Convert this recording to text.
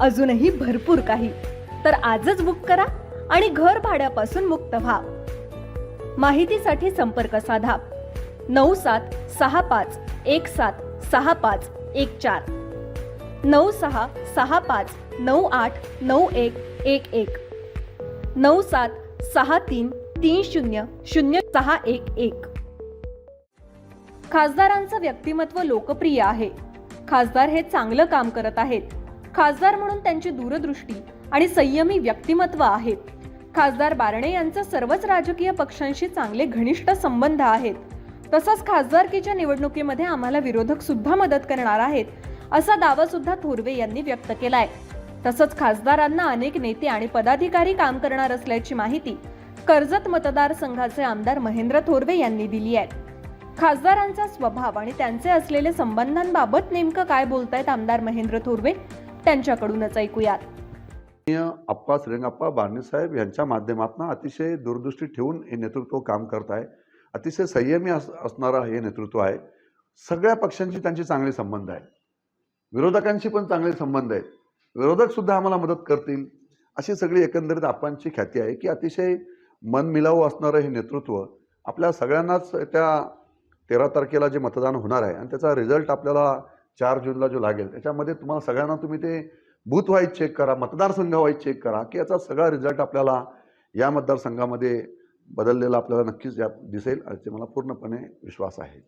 अजूनही भरपूर काही. तर आजच बुक करा आणि घर भाड्यापासून मुक्त व्हा. माहितीसाठी संपर्क साधा. नऊ सात सहा पाच एक सात सहा पाच एक चार. नऊ सहा सहा पाच नऊ आठ नऊ एक एक एक. नऊ सात सहा तीन तीन शून्य शून्य सहा एक एक. खासदारांचं व्यक्तिमत्व लोकप्रिय आहे. खासदार हे चांगलं काम करत आहेत. खासदार म्हणून त्यांची दूरदृष्टी आणि संयमी व्यक्तिमत्व आहेत. खासदार बारणे यांचे सर्वच राजकीय पक्षांशी चांगले घनिष्ठ संबंध आहेत. तसंच खासदारकीच्या निवडणुकीमध्ये आम्हाला विरोधक सुद्धा मदत करणार आहेत असा दावा सुद्धा थोरवे यांनी व्यक्त केलाय. तसंच खासदारांना अनेक नेते आणि पदाधिकारी काम करणार असल्याची माहिती कर्जत मतदारसंघाचे आमदार महेंद्र थोरवे यांनी दिली आहे. खासदारांचा स्वभाव आणि त्यांचे असलेले संबंधांबाबत नेमकं काय बोलतायत आमदार महेंद्र थोरवे? त्यांच्याकडूनच ऐकूयात. अप्पा श्रीरंगप्पा बारणेसाहेब यांच्या माध्यमातून अतिशय दूरदृष्टी ठेवून हे नेतृत्व काम करत आहे. अतिशय संयमी अस असणारं हे नेतृत्व आहे. सगळ्या पक्षांशी त्यांचे चांगले संबंध आहे विरोधकांशी पण चांगले संबंध आहेत. विरोधक सुद्धा आम्हाला मदत करतील. अशी सगळी एकंदरीत आप्पांची ख्याती आहे की अतिशय मनमिलावू असणारं हे नेतृत्व आपल्या सगळ्यांनाच त्या तेरा तारखेला जे मतदान होणार आहे आणि त्याचा रिझल्ट आपल्याला चार जूनला जो लागेल त्याच्यामध्ये तुम्हाला सगळ्यांना तुम्ही ते बूथ वाईज चेक करा मतदारसंघ वाईज चेक करा की याचा सगळा रिझल्ट आपल्याला या मतदारसंघामध्ये बदललेला आपल्याला नक्कीच या दिसेल याचे मला पूर्णपणे विश्वास आहे.